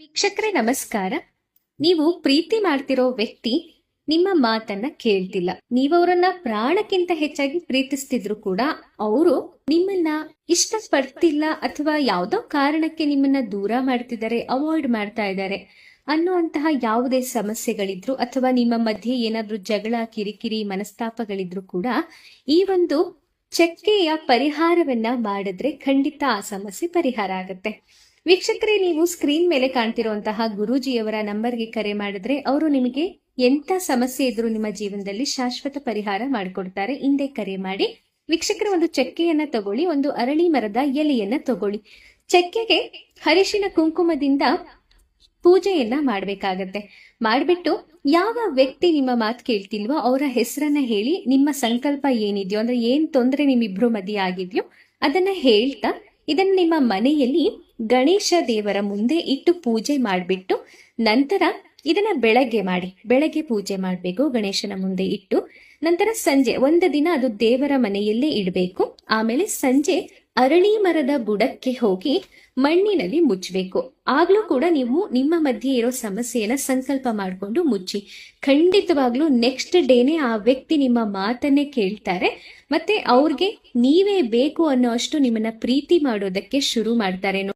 ವೀಕ್ಷಕರೇ, ನಮಸ್ಕಾರ. ನೀವು ಪ್ರೀತಿ ಮಾಡ್ತಿರೋ ವ್ಯಕ್ತಿ ನಿಮ್ಮ ಮಾತನ್ನ ಕೇಳ್ತಿಲ್ಲ. ನೀವು ಅವರನ್ನ ಪ್ರಾಣಕ್ಕಿಂತ ಹೆಚ್ಚಾಗಿ ಪ್ರೀತಿಸ್ತಿದ್ರು ಕೂಡ ಅವರು ನಿಮ್ಮನ್ನ ಇಷ್ಟಪಡ್ತಿಲ್ಲ ಅಥವಾ ಯಾವುದೋ ಕಾರಣಕ್ಕೆ ನಿಮ್ಮನ್ನ ದೂರ ಮಾಡ್ತಿದ್ದಾರೆ, ಅವಾಯ್ಡ್ ಮಾಡ್ತಾ ಇದ್ದಾರೆ ಅನ್ನುವಂತಹ ಯಾವುದೇ ಸಮಸ್ಯೆಗಳಿದ್ರು ಅಥವಾ ನಿಮ್ಮ ಮಧ್ಯೆ ಏನಾದ್ರೂ ಜಗಳ, ಕಿರಿಕಿರಿ, ಮನಸ್ತಾಪಗಳಿದ್ರು ಕೂಡ ಈ ಒಂದು ಚಕ್ಕೆಯ ಪರಿಹಾರವನ್ನ ಮಾಡಿದ್ರೆ ಖಂಡಿತ ಆ ಸಮಸ್ಯೆ ಪರಿಹಾರ ಆಗುತ್ತೆ. ವೀಕ್ಷಕರೇ, ನೀವು ಸ್ಕ್ರೀನ್ ಮೇಲೆ ಕಾಣ್ತಿರುವಂತಹ ಗುರೂಜಿಯವರ ನಂಬರ್ಗೆ ಕರೆ ಮಾಡಿದ್ರೆ ಅವರು ನಿಮಗೆ ಎಂತ ಸಮಸ್ಯೆ ಇದ್ರೂ ನಿಮ್ಮ ಜೀವನದಲ್ಲಿ ಶಾಶ್ವತ ಪರಿಹಾರ ಮಾಡಿಕೊಡ್ತಾರೆ. ಹಿಂದೆ ಕರೆ ಮಾಡಿ. ವೀಕ್ಷಕರ, ಒಂದು ಚಕ್ಕೆಯನ್ನ ತಗೊಳ್ಳಿ, ಒಂದು ಅರಳಿ ಮರದ ಎಲೆಯನ್ನ ತಗೊಳ್ಳಿ. ಚಕ್ಕೆಗೆ ಹರಿಶಿನ ಕುಂಕುಮದಿಂದ ಪೂಜೆಯನ್ನ ಮಾಡ್ಬೇಕಾಗತ್ತೆ. ಮಾಡ್ಬಿಟ್ಟು ಯಾವ ವ್ಯಕ್ತಿ ನಿಮ್ಮ ಮಾತು ಕೇಳ್ತಿಲ್ವೋ ಅವರ ಹೆಸರನ್ನ ಹೇಳಿ, ನಿಮ್ಮ ಸಂಕಲ್ಪ ಏನಿದೆಯೋ ಅಂದ್ರೆ ಏನ್ ತೊಂದರೆ ನಿಮ್ಮಿಬ್ರು ಮದಿ ಆಗಿದೆಯೋ ಅದನ್ನ ಹೇಳ್ತಾ ಇದನ್ನ ನಿಮ್ಮ ಮನೆಯಲ್ಲಿ ಗಣೇಶ ದೇವರ ಮುಂದೆ ಇಟ್ಟು ಪೂಜೆ ಮಾಡಿಬಿಟ್ಟು ನಂತರ ಇದನ್ನ ಬೆಳಗ್ಗೆ ಮಾಡಿ, ಬೆಳಗ್ಗೆ ಪೂಜೆ ಮಾಡಬೇಕು, ಗಣೇಶನ ಮುಂದೆ ಇಟ್ಟು. ನಂತರ ಸಂಜೆ, ಒಂದು ದಿನ ಅದು ದೇವರ ಮನೆಯಲ್ಲೇ ಇಡಬೇಕು. ಆಮೇಲೆ ಸಂಜೆ ಅರಳಿ ಮರದ ಬುಡಕ್ಕೆ ಹೋಗಿ ಮಣ್ಣಿನಲ್ಲಿ ಮುಚ್ಚಬೇಕು. ಆಗ್ಲೂ ಕೂಡ ನೀವು ನಿಮ್ಮ ಮಧ್ಯೆ ಇರೋ ಸಮಸ್ಯೆಯನ್ನ ಸಂಕಲ್ಪ ಮಾಡಿಕೊಂಡು ಮುಚ್ಚಿ. ಖಂಡಿತವಾಗ್ಲೂ ನೆಕ್ಸ್ಟ್ ಡೇನೆ ಆ ವ್ಯಕ್ತಿ ನಿಮ್ಮ ಮಾತನ್ನೇ ಕೇಳ್ತಾರೆ. ಮತ್ತೆ ಅವ್ರಿಗೆ ನೀವೇ ಬೇಕು ಅನ್ನೋ ಅಷ್ಟು ನಿಮ್ಮನ್ನ ಪ್ರೀತಿ ಮಾಡೋದಕ್ಕೆ ಶುರು ಮಾಡ್ತಾರೆ.